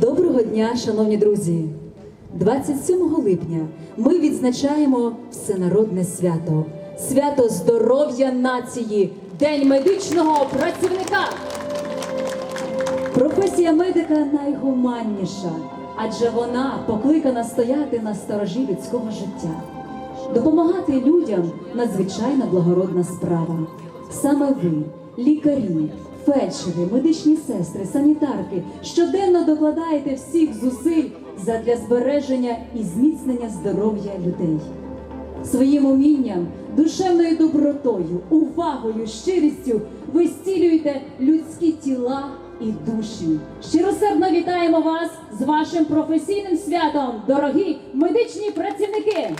Доброго дня, шановні друзі! 27 липня ми відзначаємо всенародне свято, свято здоров'я нації, День медичного працівника. Професія медика найгуманніша, адже вона покликана стояти на сторожі людського життя. Допомагати людям надзвичайно благородна справа. Саме ви, лікарі, фельдшери, медичні сестри, санітарки, щоденно докладаєте всіх зусиль задля збереження і зміцнення здоров'я людей. Своїм умінням, душевною добротою, увагою, щирістю ви зцілюєте людські тіла і душі. Щиросердно вітаємо вас з вашим професійним святом, дорогі медичні працівники!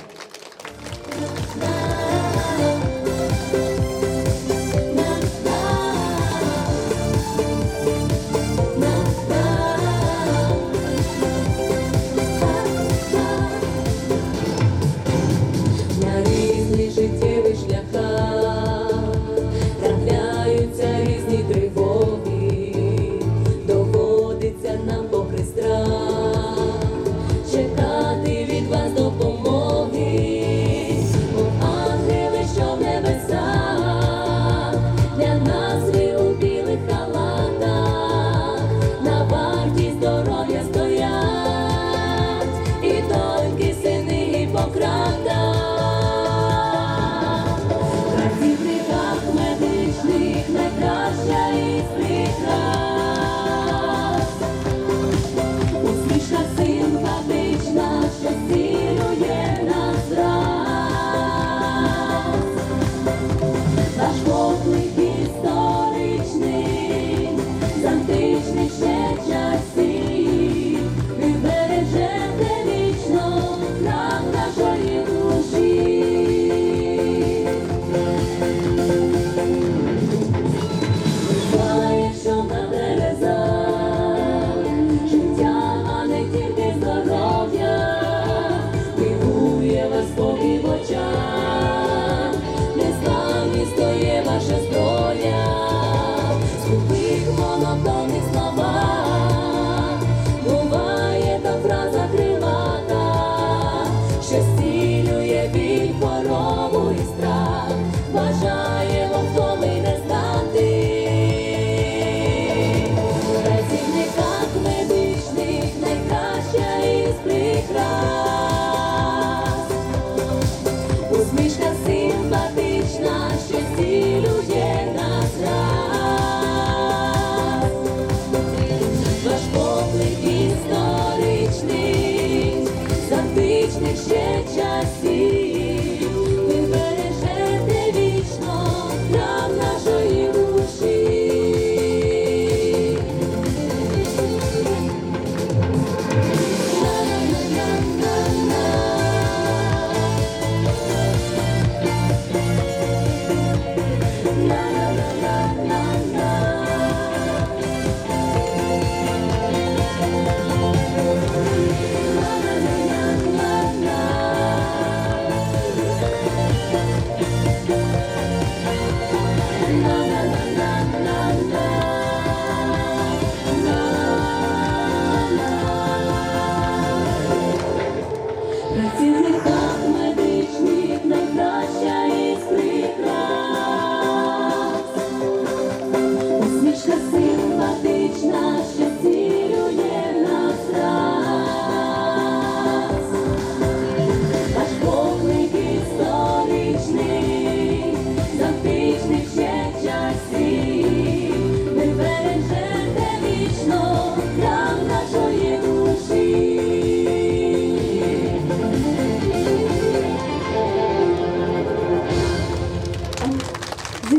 Pasha.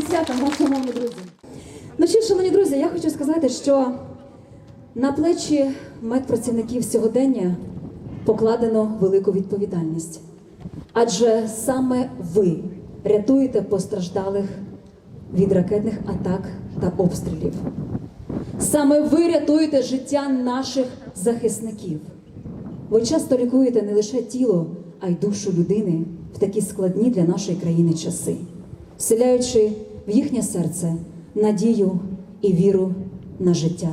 Святом шановні друзі. Ну що, шановні друзі, я хочу сказати, що на плечі медпрацівників сьогодення покладено велику відповідальність. Адже саме ви рятуєте постраждалих від ракетних атак та обстрілів. Саме ви рятуєте життя наших захисників. Ви часто лікуєте не лише тіло, а й душу людини в такі складні для нашої країни часи, вселяючи в їхнє серце надію і віру на життя.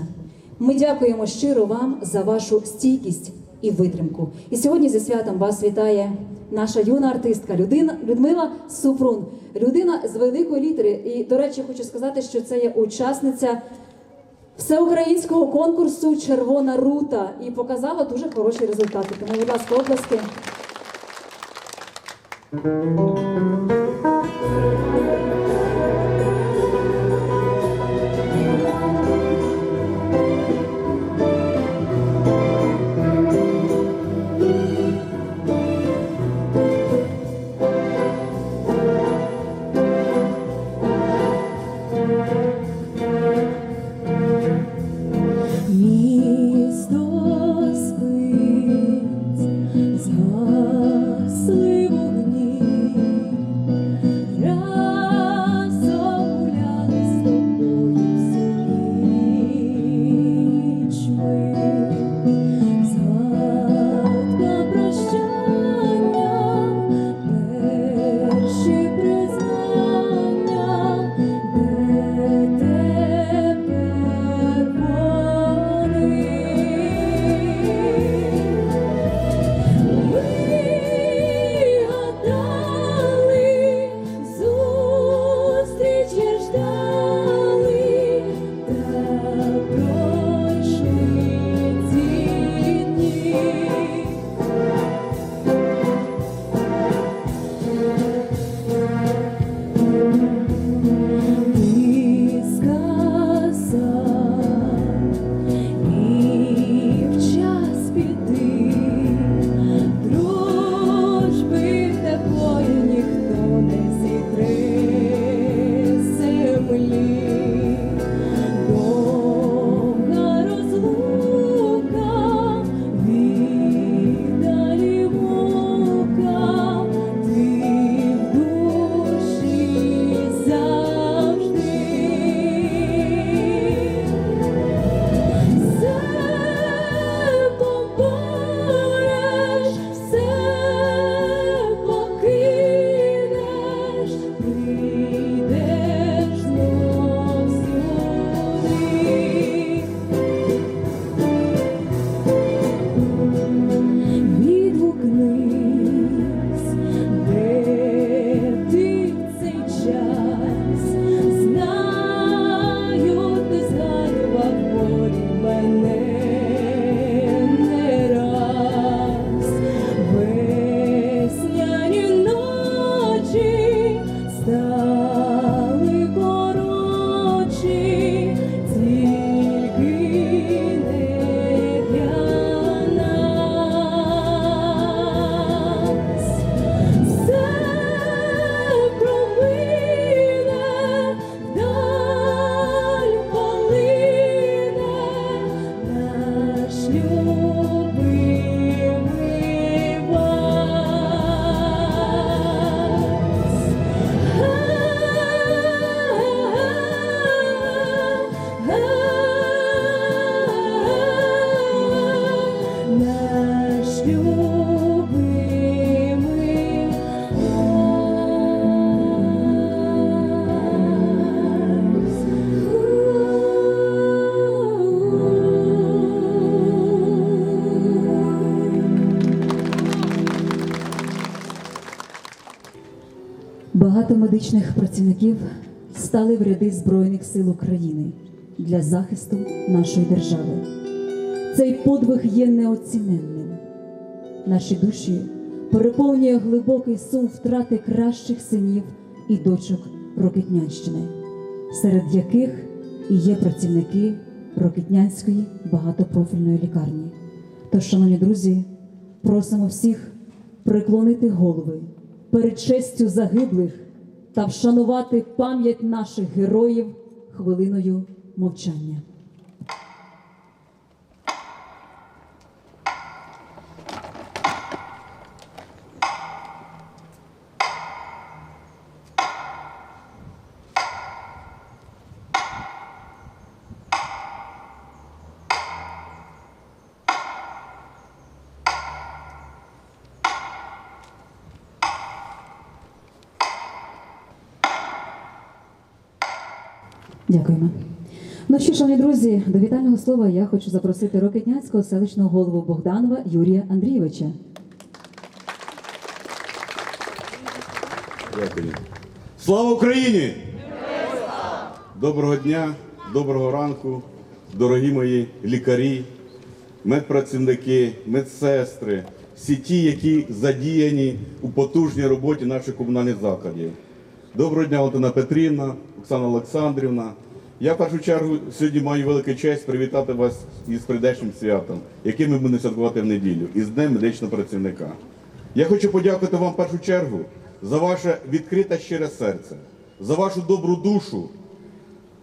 Ми дякуємо щиро вам за вашу стійкість і витримку. І сьогодні зі святом вас вітає наша юна артистка людина Людмила Супрун, людина з великої літери. І, до речі, хочу сказати, що це є учасниця всеукраїнського конкурсу Червона рута і показала дуже хороші результати. Тому, будь ласка, оплески. Багато медичних працівників стали в ряди Збройних сил України для захисту нашої держави. Цей подвиг є неоціненним. Наші душі переповнює глибокий сум втрати кращих синів і дочок Рокитнянщини, серед яких і є працівники Рокитнянської багатопрофільної лікарні. Тож, шановні друзі, просимо всіх приклонити голови перед честю загиблих та вшанувати пам'ять наших героїв хвилиною мовчання. Дякуємо. Ну що, шановні друзі, до вітального слова я хочу запросити Рокетнянського селищного голову Богданова Юрія Андрійовича. Дякую. Слава Україні! Доброго дня, доброго ранку, дорогі мої лікарі, медпрацівники, медсестри, всі ті, які задіяні у потужній роботі наших комунальних закладів. Доброго дня, Антона Петрівна, Оксана Олександрівна. Я в першу чергу сьогодні маю велику честь привітати вас із прийдешнім святом, яке ми будемо святкувати в неділю, із Днем медичного працівника. Я хочу подякувати вам в першу чергу за ваше відкрите щире серце, за вашу добру душу,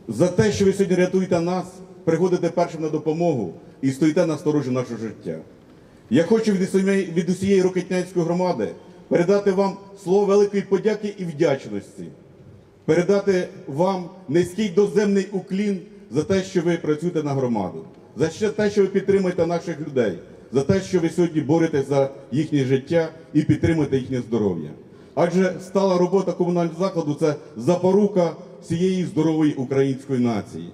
за те, що ви сьогодні рятуєте нас, приходите першим на допомогу і стоїте на сторожі нашого життя. Я хочу від усієї, від усієї Рокетнянської громади передати вам слово великої подяки і вдячності, передати вам низький доземний уклін за те, що ви працюєте на громаду, за те, що ви підтримуєте наших людей, за те, що ви сьогодні боретесь за їхнє життя і підтримуєте їхнє здоров'я. Адже стала робота комунального закладу це запорука всієї здорової української нації.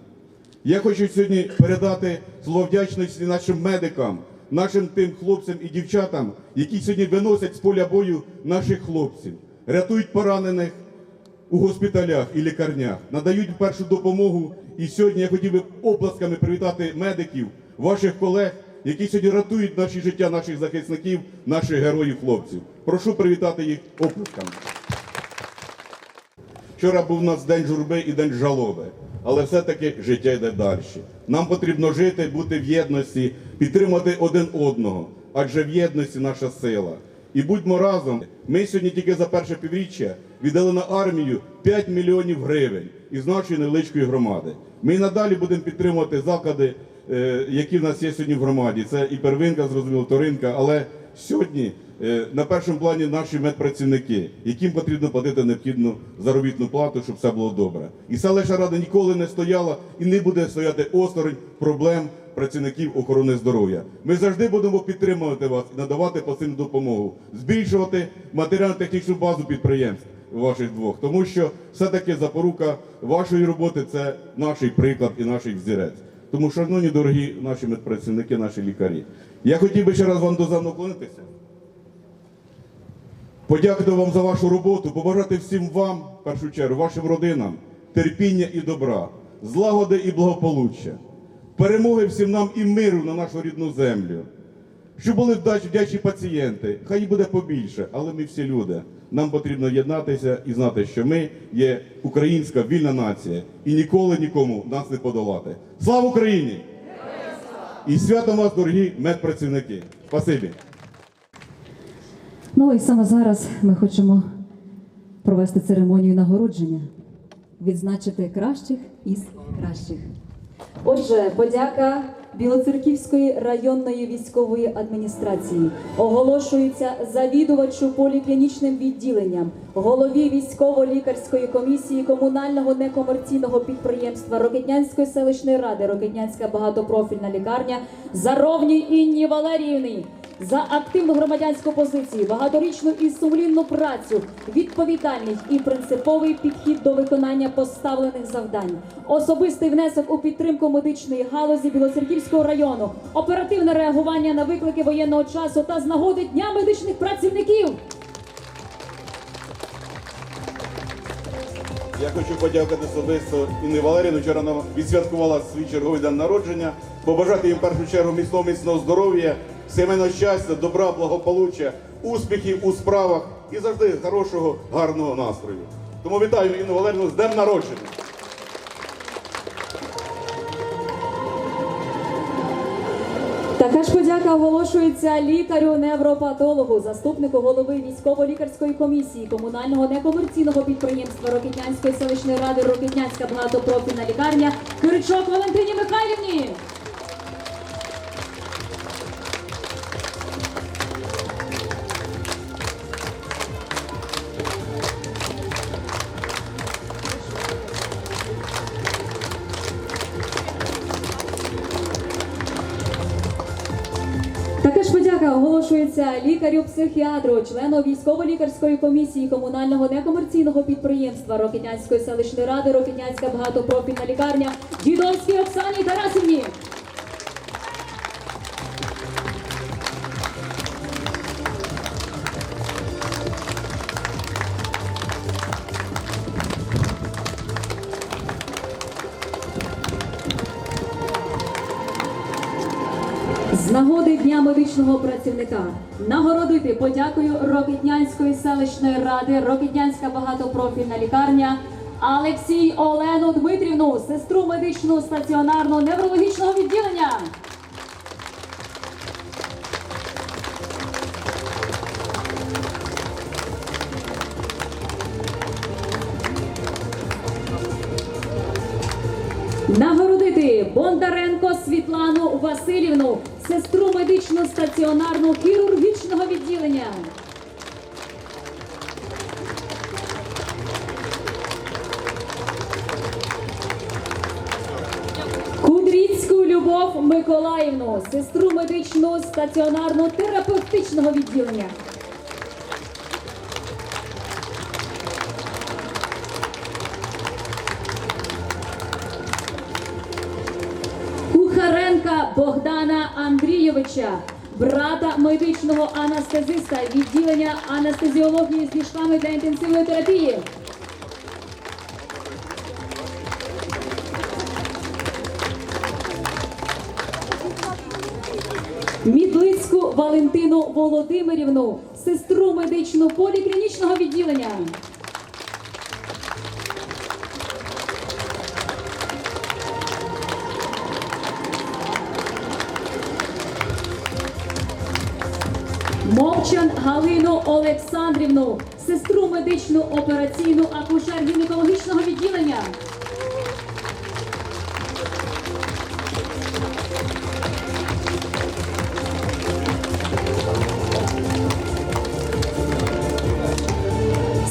Я хочу сьогодні передати слово вдячності нашим медикам, нашим тим хлопцям і дівчатам, які сьогодні виносять з поля бою наших хлопців, рятують поранених у госпіталях і лікарнях, надають першу допомогу. І сьогодні я хотів би оплесками привітати медиків, ваших колег, які сьогодні рятують наші життя, наших захисників, наших героїв, хлопців. Прошу привітати їх оплесками. Вчора був у нас день журби і день жалоби, але все-таки життя йде далі. Нам потрібно жити, бути в єдності, підтримати один одного, адже в єдності наша сила. І будьмо разом. Ми сьогодні тільки за перше півріччя віддали на армію 5 мільйонів гривень із нашої невеличкої громади. Ми і надалі будемо підтримувати заклади, е, які в нас є сьогодні в громаді. Це і первинка, зрозуміло, вторинка, але сьогодні е, на першому плані наші медпрацівники, яким потрібно платити необхідну заробітну плату, щоб все було добре. І селищна рада ніколи не стояла і не буде стояти осторонь проблем працівників охорони здоров'я. Ми завжди будемо підтримувати вас і надавати посильну допомогу, збільшувати матеріально-технічну базу підприємств ваших двох, тому що все-таки запорука вашої роботи це наш приклад і наш взірець. Тому, шановні дорогі наші медпрацівники, наші лікарі, я хотів би ще раз вам доземно вклонитися. Подякувати вам за вашу роботу, побажати всім вам, в першу чергу, вашим родинам, терпіння і добра, злагоди і благополуччя, перемоги всім нам і миру на нашу рідну землю. Щоб були вдячні пацієнти, хай їх буде побільше, але ми всі люди. Нам потрібно єднатися і знати, що ми є українська вільна нація і ніколи нікому нас не подолати. Слава Україні! І святом вас, дорогі медпрацівники! Спасибі! Ну і саме зараз ми хочемо провести церемонію нагородження, відзначити кращих із кращих. Отже, подяка Білоцерківської районної військової адміністрації. Оголошується завідувачу поліклінічним відділенням, голові військово-лікарської комісії комунального некомерційного підприємства Рокетнянської селищної ради, Рокетнянська багатопрофільна лікарня Заровній Інні Валеріївні за активну громадянську позицію, багаторічну і сумлінну працю, відповідальність і принциповий підхід до виконання поставлених завдань, особистий внесок у підтримку медичної галузі Білоцерківського району, оперативне реагування на виклики воєнного часу та з нагоди Дня медичних працівників. Я хочу подякувати особисто Інні Валеріївні. Вчора вона відсвяткувала свій черговий день народження. Побажати їм в першу чергу міцного міцного здоров'я, сімейного щастя, добра, благополуччя, успіхів у справах і завжди хорошого, гарного настрою. Тому вітаю Інну Валеріївну з днем народження. Така ж подяка оголошується лікарю-невропатологу, заступнику голови військово-лікарської комісії комунального некомерційного підприємства Рокітнянської селищної ради Рокітнянська багатопрофільна лікарня Киричок Валентині Михайлівні. Оголошується лікарю-психіатру, члену військово-лікарської комісії комунального некомерційного підприємства Рокетнянської селищної ради Рокетнянська багатопрофільна лікарня Дідовській Оксані Тарасівні. Дня працівника. Нагородити подякою Рокетнянської селищної ради, Рокетнянська багатопрофільна лікарня. Алексій Олену Дмитрівну, сестру медичного стаціонарного неврологічного відділення. Медично стаціонарного хірургічного відділення. Кудріцьку Любов Миколаївну, сестру медичного стаціонарно терапевтичного відділення. Андрійовича, брата медичного анестезиста відділення анестезіології з ліжками для інтенсивної терапії. Мідлицьку Валентину Володимирівну, сестру медичного поліклінічного відділення. Мовчан Галину Олександрівну, сестру медичну операційну акушер гінекологічного відділення.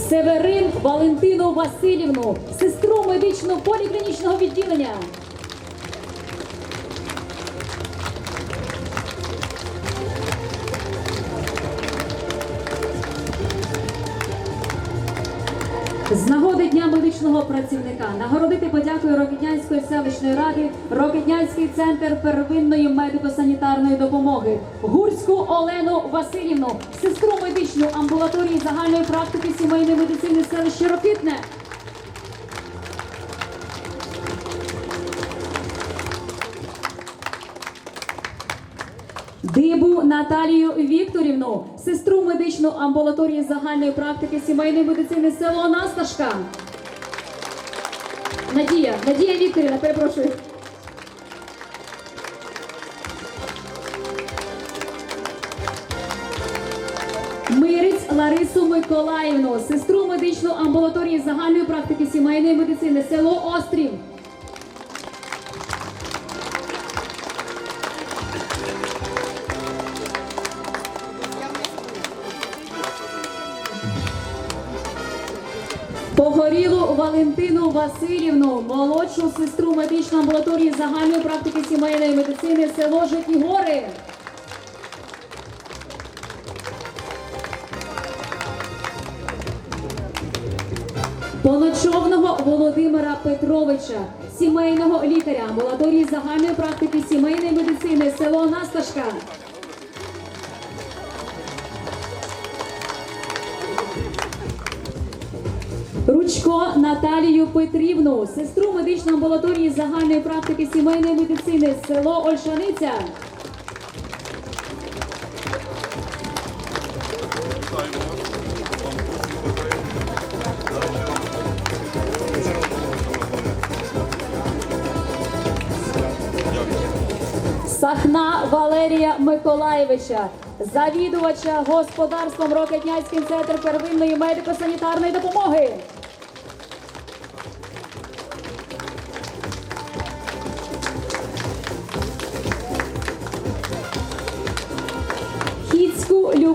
Северин Валентину Васильівну, сестру медичного поліклінічного відділення. Працівника нагородити подякою Рокетнянської селищної ради Рокетнянський центр первинної медико-санітарної допомоги Гурську Олену Васильівну, сестру медичну амбулаторії загальної практики сімейної медицини селища Рокитне. Дибу Наталію Вікторівну, сестру медичну амбулаторії загальної практики сімейної медицини село Насташка. Надія, Надія Вікторівна, перепрошую. Мирець Ларису Миколаївну, сестру медичної амбулаторії загальної практики сімейної медицини село Острів. Погорілу Валентину Васильівну, молодшу сестру медичної амбулаторії загальної практики сімейної медицини село Житні Гори. Поночовного Володимира Петровича, сімейного лікаря амбулаторії загальної практики сімейної медицини село Насташка. Ручко Наталію Петрівну, сестру медичної амбулаторії загальної практики сімейної медицини село Ольшаниця. Сахна Валерія Миколаєвича, завідувача господарством Рокетняцький центр первинної медико-санітарної допомоги.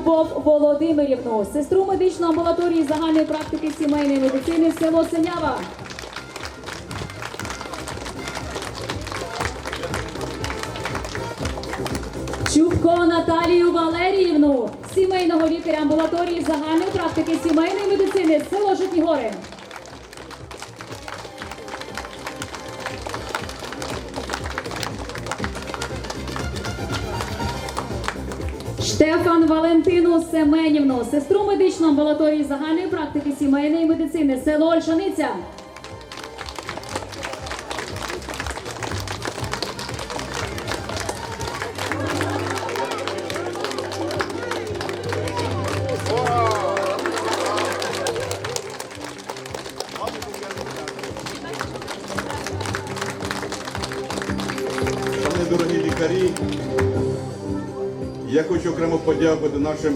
Любов Володимирівну, сестру медичної амбулаторії загальної практики сімейної медицини село Синява. Чубко Наталію Валеріївну, сімейного лікаря амбулаторії загальної практики сімейної медицини, село Житні Штефан Валентину Семенівну, сестру медичної амбулаторії загальної практики сімейної медицини, село Ольшаниця. Хочу окремо подякувати нашим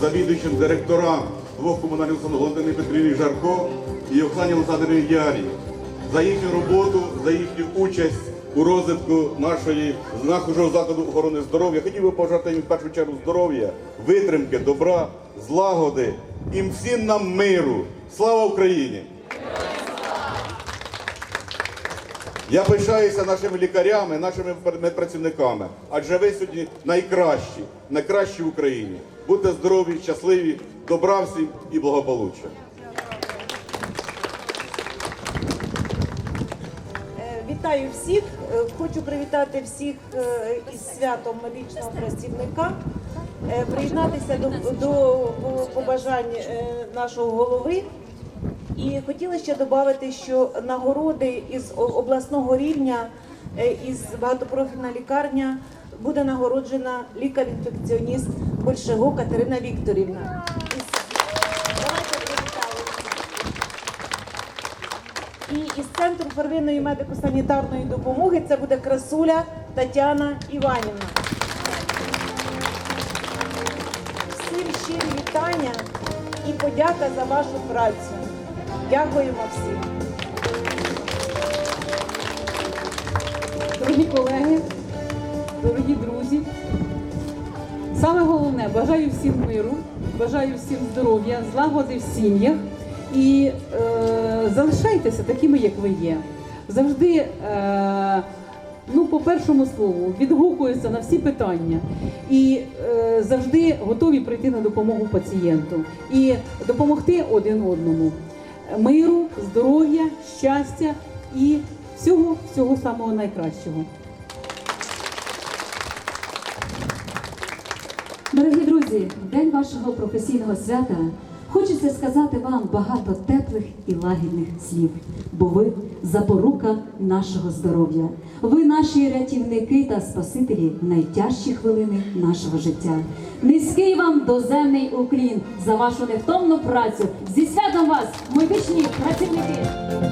завідуючим директорам двох комунальних установ Володимирі Петрівні Жарко і Оксані Олександрівні Ярі за їхню роботу, за їхню участь у розвитку нашої нашого закладу охорони здоров'я. Хотів би побажати їм в першу чергу здоров'я, витримки, добра, злагоди і всім нам миру. Слава Україні! Я пишаюся нашими лікарями, нашими медпрацівниками, адже ви сьогодні найкращі, найкращі в Україні. Будьте здорові, щасливі, добра всім і благополуччя. Е, Вітаю всіх. Е, Хочу привітати всіх е, із святом медичного працівника. Приєднатися до, до побажань нашого голови. І хотіла ще додати, що нагороди із обласного рівня, е, із багатопрофільна лікарня буде нагороджена лікар-інфекціоніст Большего Катерина Вікторівна. І із центру первинної медико-санітарної допомоги це буде красуля Тетяна Іванівна. Всім щирі вітання і подяка за вашу працю. Дякуємо всім. Дорогі колеги, дорогі друзі, саме головне бажаю всім миру, бажаю всім здоров'я, злагоди в сім'ях і е, залишайтеся такими, як ви є. Завжди, е, ну, по першому слову, відгукуються на всі питання і е, завжди готові прийти на допомогу пацієнту і допомогти один одному. Миру, здоров'я, щастя і всього, всього самого найкращого. Дорогі друзі, день вашого професійного свята хочеться сказати вам багато теплих і лагідних слів, бо ви запорука нашого здоров'я. Ви наші рятівники та спасителі найтяжчі хвилини нашого життя. Низький вам доземний уклін за вашу невтомну працю. Зі святом вас, медичні працівники!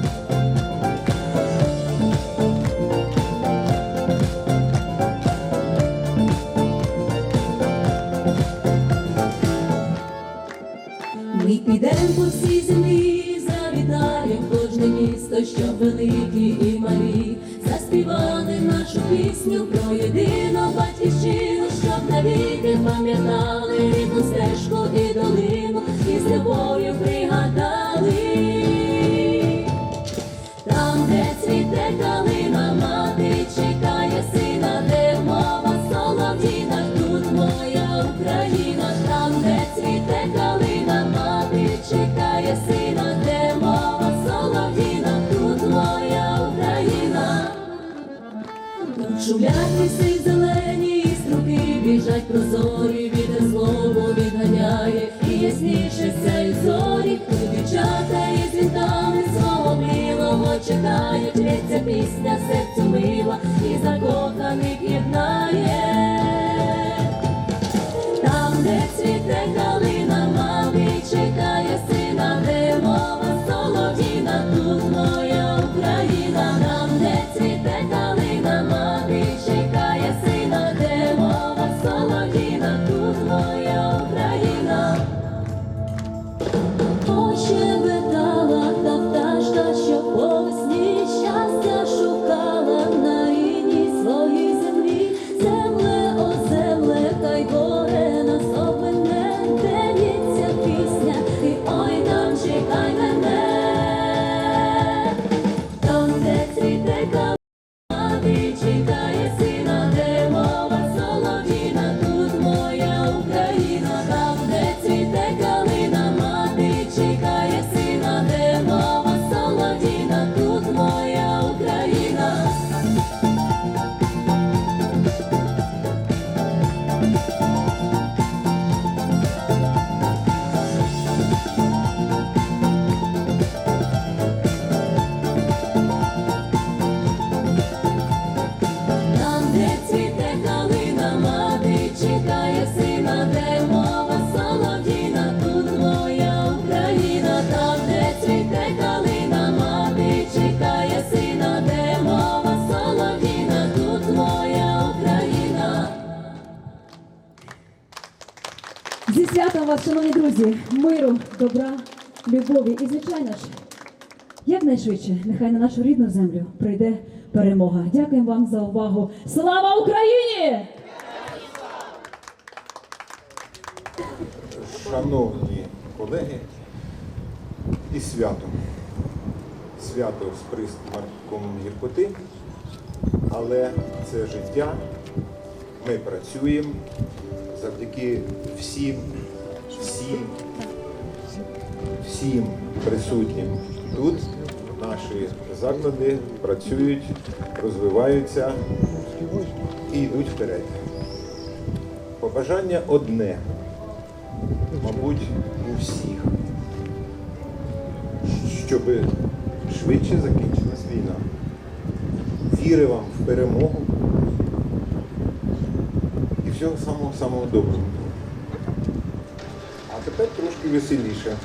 Біжать прозорі, вітер злобу відганяє, і ясніше сяють зорі, дівчата із вінками свого милого чекають, лється пісня серцю мила, і закоханих єднає. Там, де цвіте калина, мами чекає сина, де мова солов'їна, тут моя святом вас, шановні друзі, миру, добра, любові і, звичайно ж, якнайшвидше, нехай на нашу рідну землю прийде перемога. Дякуємо вам за увагу. Слава Україні! Шановні колеги, і свято. Свято з присмаком гіркоти, але це життя. Ми працюємо завдяки всім, всім, всім присутнім тут. Наші заклади працюють, розвиваються і йдуть вперед. Побажання одне мабуть, у всіх, щоб швидше закінчилась війна. Віри вам в перемогу і всього самого самого доброго. А тепер трошки веселіше.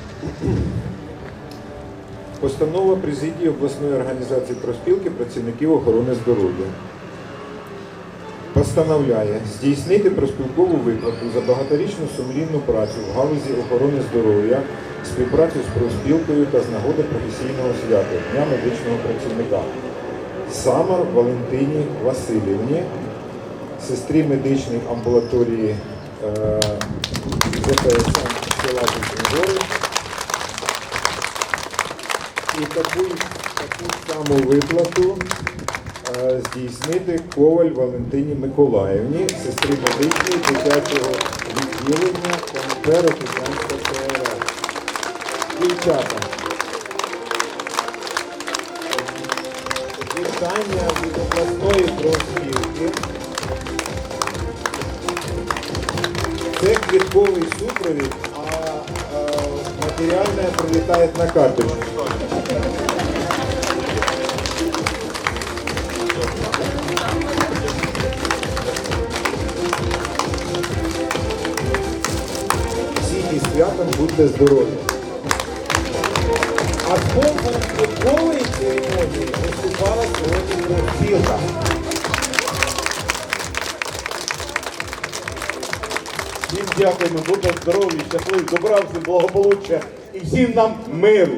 Постанова президії обласної організації проспілки працівників охорони здоров'я постановляє здійснити проспілкову виплату за багаторічну сумлінну працю в галузі охорони здоров'я, співпрацю з профспілкою та з нагоди професійного свята Дня медичного працівника. Самар Валентині Васильівні, сестрі медичної амбулаторії е, ЗПСМ села Гори. І таку, таку саму виплату е, здійснити Коваль Валентині Миколаївні, сестрі медичної дитячого відділення КНП Рокітянська ЦРР. Дівчата. Вітання від обласної профспілки. Квітковий супровід, а матеріальне прилітає на карточку. Всі із святом будьте здорові. Дякуємо, будьте здорові, щасливі, добра, всім благополуччя і всім нам миру.